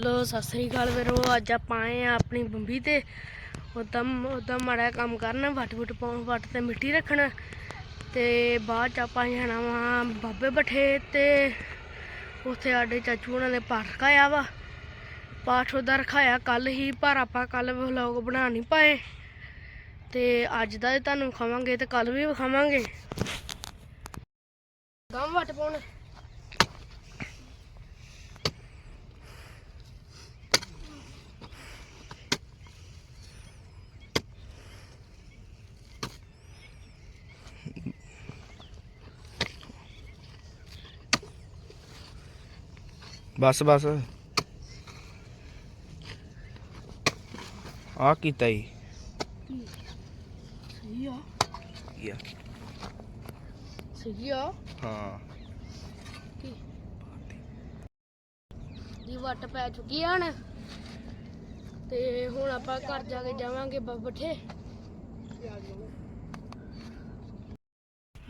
ਲੋ, ਸਤਿ ਸ੍ਰੀ ਅਕਾਲ ਵੀਰੋ, ਅੱਜ ਆਪਾਂ ਆਏ ਆ ਆਪਣੀ ਬੰਬੀ ਤੇ। ਉਦਾਂ ਉਦਾਂ ਮਾੜਾ ਕੰਮ ਕਰਨਾ, ਵੱਟ ਵੁੱਟ ਪਾਉਣ, ਵੱਟ ਤੇ ਮਿੱਟੀ ਰੱਖਣਾ। ਤੇ ਬਾਅਦ ਚ ਆਪਾਂ ਜਾਣਾ ਵਾ ਬਾਬੇ ਬਠੇ ਤੇ ਉੱਥੇ ਸਾਡੇ ਚਾਚੂ ਉਹਨਾਂ ਨੇ ਪਾਠ ਰਖਾਇਆ ਵਾ। ਪਾਠ ਉਹਦਾ ਰਖਾਇਆ ਕੱਲ ਹੀ, ਪਰ ਆਪਾਂ ਕੱਲ ਵਲੌਗ ਬਣਾ ਨਹੀਂ ਪਾਏ। ਤੇ ਅੱਜ ਦਾ ਤੁਹਾਨੂੰ ਖਾਵਾਂਗੇ ਤੇ ਕੱਲ ਵੀ ਵਿਖਾਵਾਂਗੇ। ਗਮ ਵੱਟ ਪਾਉਣ। ਬਸ ਬਸ। ਆ ਕੀਤਾ ਹੀ ਸਹੀ ਆ। ਯਾ ਸਹੀ ਆ। ਹਾਂ। ਦੀ ਵੱਟ ਪੈ ਚੁੱਕੀ ਆ ਹੁਣ। ਤੇ ਹੁਣ ਆਪਾਂ ਘਰ ਜਾ ਕੇ ਜਾਵਾਂਗੇ ਬੱਠੇ।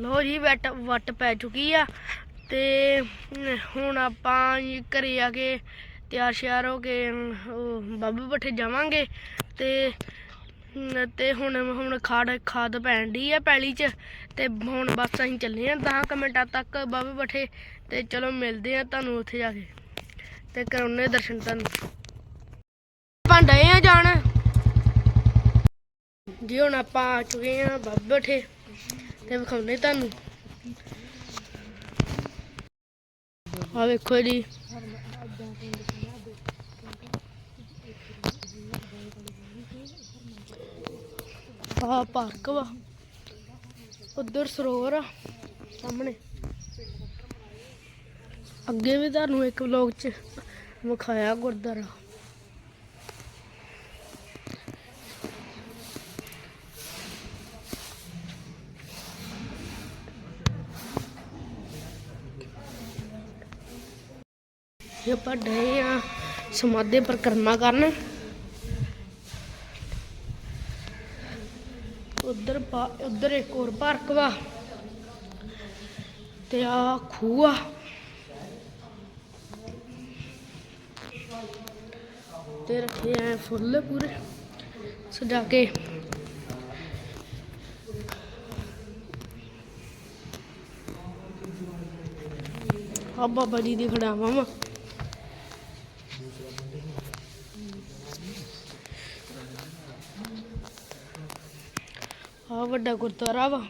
ਲੋ ਜੀ ਵੱਟ ਵੱਟ ਪੈ ਚੁੱਕੀ ਆ। ਤੇ ਹੁਣ ਆਪਾਂ ਘਰੇ ਆ ਕੇ ਤਿਆਰ ਸ਼ਿਆਰ ਹੋ ਕੇ ਉਹ ਬਾਬੇ ਪੱਠੇ ਜਾਵਾਂਗੇ ਤੇ ਤੇ ਹੁਣ ਹੁਣ ਖਾਦ ਖਾਦ ਪੈਣ ਦੀ ਆ ਪੈਲੀ 'ਚ ਤੇ ਹੁਣ ਬਸ ਅਸੀਂ ਚੱਲੇ ਆ 10 ਮਿੰਟਾਂ ਤੱਕ ਬਾਬੇ ਬੱਠੇ ਤੇ ਚਲੋ ਮਿਲਦੇ ਆ ਤੁਹਾਨੂੰ ਉੱਥੇ ਜਾ ਕੇ ਤੇ ਕਰਾਉਣੇ ਦਰਸ਼ਨ ਤੁਹਾਨੂੰ। ਆਪਾਂ ਡਏ ਆ ਜਾਣ। ਜੀ ਹੁਣ ਆਪਾਂ ਆ ਚੁੱਕੇ ਆ ਬਾਬੇ ਬਠੇ ਤੇ ਵਿਖਾਉਣੇ ਤੁਹਾਨੂੰ। ਆ ਵੇਖੋ ਜੀ ਆ ਪਾਰਕ ਵਾ। ਉਧਰ ਸਰੋਵਰ ਆ, ਸਾਹਮਣੇ। ਅੱਗੇ ਵੀ ਤੁਹਾਨੂੰ ਇੱਕ ਵਲੌਗ 'ਚ ਵਿਖਾਇਆ ਗੁਰਦੁਆਰਾ। ਇਹ ਆਪਾਂ ਡਏ ਆ ਸਮਾਧੇ ਪਰਿਕਰਮਾ ਕਰਨ। ਉਧਰ ਉਧਰ ਇੱਕ ਹੋਰ ਪਾਰਕ ਵਾ। ਤੇ ਆ ਖੂਹ ਆ। ਤੇ ਰੱਖੇ ਆ ਫੁੱਲ ਪੂਰੇ ਸਜਾ ਕੇ। ਆ ਬਾਬਾ ਜੀ ਦੀ ਖੜਾਵਾਂ ਵਾ। ਆ ਵੱਡਾ ਗੁਰਦੁਆਰਾ ਵਾ।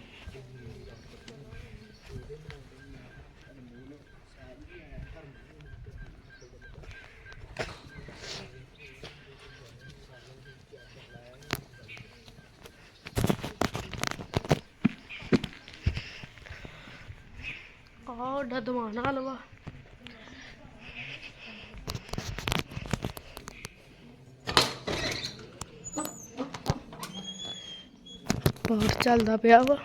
ਆ ਵੱਡਾ ਦੀਵਾਨ ਹਾਲ ਪਾਠ ਚੱਲਦਾ ਪਿਆ ਵਾ।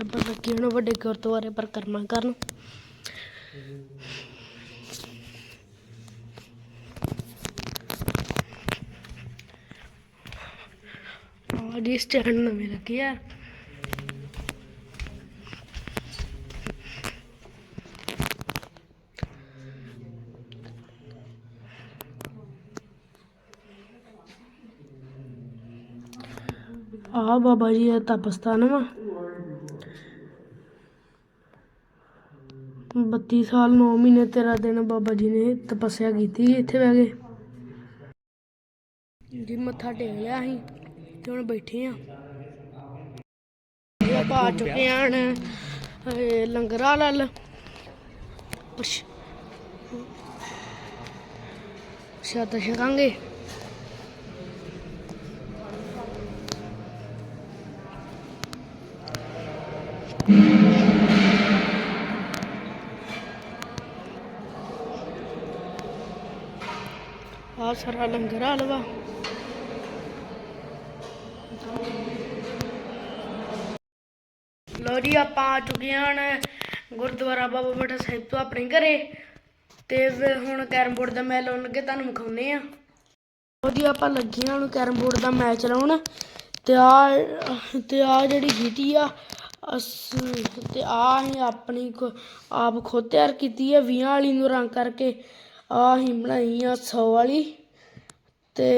ਆਪਾਂ ਲੱਗੇ ਹੁਣ ਵੱਡੇ ਗੁਰਦੁਆਰੇ ਪਰਿਕਰਮਾ ਕਰਨ ਆ ਜੀ ਸਟੈਂਡ ਨਵੇਂ ਲੱਗੇ ਆ। ਆ ਬਾਬਾ ਜੀ ਦਾ ਤਪਸਥਾਨ ਵਾ। 32 ਸਾਲ 9 ਮਹੀਨੇ 13 ਦਿਨ ਬਾਬਾ ਜੀ ਨੇ ਤਪੱਸਿਆ ਕੀਤੀ ਇੱਥੇ ਬਹਿ ਕੇ। ਜੀ, ਮੱਥਾ ਟੇਕ ਲਿਆ ਅਸੀਂ ਤੇ ਹੁਣ ਬੈਠੇ ਆ। ਇਹ ਆਪਾਂ ਆ ਚੁੱਕੇ ਆਂ ਇਹ ਲੰਗਰਾਂ ਲੱਲ ਪੁਸ਼ ਆ ਸਾਰਾ ਲੰਗਰ ਹਾਲ ਲੋ ਜੀ, ਆਪਾਂ ਆ ਚੁੱਕੇ ਹਨ ਗੁਰਦੁਆਰਾ ਬਾਬਾ ਬਟਾ ਸਾਹਿਬ ਤੋਂ ਆਪਣੇ ਘਰੇ ਤੇ ਫਿਰ ਹੁਣ ਕੈਰਮ ਬੋਰਡ ਦਾ ਮੈਚ ਲਾਉਣ ਲੱਗੇ, ਤੁਹਾਨੂੰ ਵਿਖਾਉਨੇ ਆ ਉਹਦੀ ਆਪਾਂ ਲੱਗੀਆਂ ਹੁਣ ਕੈਰਮ ਬੋਰਡ ਦਾ ਮੈਚ ਲਾਉਣ ਤੇ ਆ ਤੇ ਆ ਜਿਹੜੀ ਗੀਟੀ ਆ, ਅਸ, ਤੇ ਆ ਅਸੀਂ ਆਪਣੀ ਆਪ ਖੁਦ ਤਿਆਰ ਕੀਤੀ ਆ 20 ਵਾਲੀ ਨੂੰ ਰੰਗ ਕਰਕੇ, ਆ ਅਸੀਂ ਬਣਾਈ ਆ 100 ਵਾਲੀ ਤੇ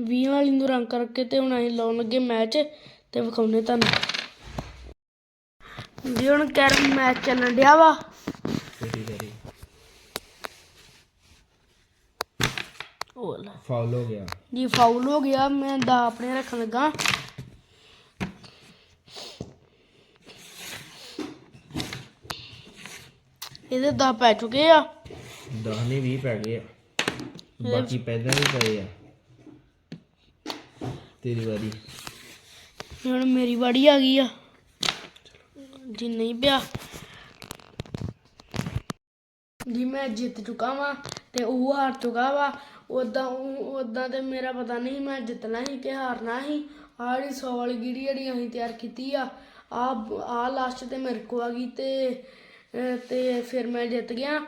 20 ਵਾਲੀ ਨੂੰ ਰੰਗ ਕਰਕੇ ਤੇ ਹੁਣ ਅਸੀਂ ਲਾਉਣ ਲੱਗੇ ਮੈਚ ਤੇ ਵਿਖਾਉਨੇ ਤੁਹਾਨੂੰ। ਜੀ ਹੁਣ ਕੈਰਮ ਮੈਚ ਚੱਲਣ ਡਿਆ ਵਾ? ਫਾਉਲ ਹੋ ਗਿਆ। ਜੀ ਫਾਉਲ ਹੋ ਗਿਆ ਮੈਂ ਦਾ ਆਪਣੇ ਰੱਖਣ ਲੱਗਾ। ਇਹਦੇ ਦਾ ਪੈ ਚੁੱਕੇ ਆ। 10 ਨਹੀਂ 20 ਪੈ ਗਏ ਆ। ਬਾਕੀ ਪਹਿਲਾਂ ਵੀ ਪਏ ਆ। ਤੇਰੀ ਵਾਰੀ। ਹੁਣ ਮੇਰੀ ਵਾਰੀ ਆ ਗਈ ਆ। ਜੀ ਨਹੀਂ ਪਿਆ। ਜੀ ਮੈਂ ਜਿੱਤ ਚੁੱਕਾ ਵਾਂ ਤੇ ਉਹ ਹਾਰ ਚੁੱਕਾ ਵਾ ਉਦਾਂ ਉਦਾਂ ਤੇ ਮੇਰਾ ਪਤਾ ਨਹੀਂ ਮੈਂ ਜਿੱਤਣਾ ਸੀ ਕਿ ਹਾਰਨਾ ਸੀ ਆਹ ਜਿਹੜੀ 100 ਵਾਲੀ ਗੀੜੀ ਜਿਹੜੀ ਅਸੀਂ ਤਿਆਰ ਕੀਤੀ ਆ ਆ ਆ ਲਾਸਟ ਤੇ ਮੇਰੇ ਕੋ ਆ ਗਈ ਤੇ ਤੇ ਫਿਰ ਮੈਂ ਜਿੱਤ ਗਿਆ।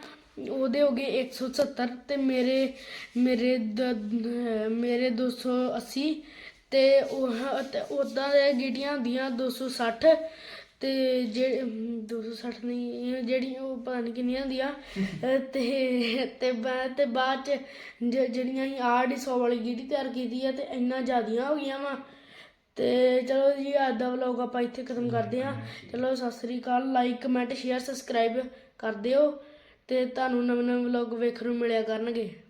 ਉਹਦੇ ਹੋ ਗਏ 170 ਤੇ ਮੇਰੇ ਮੇਰੇ ਦ- ਦ- ਮੇਰੇ 280 ਤੇ ਉਹ ਤੇ ਉਦਾਂ ਦੇ ਗੀਟੀਆਂ ਹੁੰਦੀਆਂ 260 ਤੇ ਜੇ 260 ਨਹੀਂ ਜਿਹੜੀ ਉਹ ਪਤਾ ਨਹੀਂ ਕਿੰਨੀਆਂ ਹੁੰਦੀਆਂ। ਤੇ ਤੇ ਬਾ- ਤੇ ਬਾਅਦ ਚ ਜਿਹੜੀਆਂ ਆਹ ਜਿਹੜੀ 100 ਵਾਲੀ ਗੀਟੀ ਤਿਆਰ ਕੀਤੀ ਆ ਤੇ ਇੰਨਾ ਜ਼ਿਆਦੀਆਂ ਹੋ ਗਈਆਂ ਵਾ। ਤੇ ਚਲੋ ਜੀ ਅੱਜ ਦਾ ਵਲੌਗ ਆਪਾਂ ਇੱਥੇ ਖਤਮ ਕਰਦੇ ਹਾਂ। ਚਲੋ ਸਤਿ ਸ੍ਰੀ ਅਕਾਲ। ਲਾਈਕ ਕਮੈਂਟ ਸ਼ੇਅਰ ਸਬਸਕ੍ਰਾਈਬ ਕਰ ਦਿਓ। ਤੇ ਤੁਹਾਨੂੰ ਨਵੇਂ ਨਵੇਂ ਵਲੌਗ ਵੇਖਣ ਨੂੰ ਮਿਲਿਆ ਕਰਨਗੇ।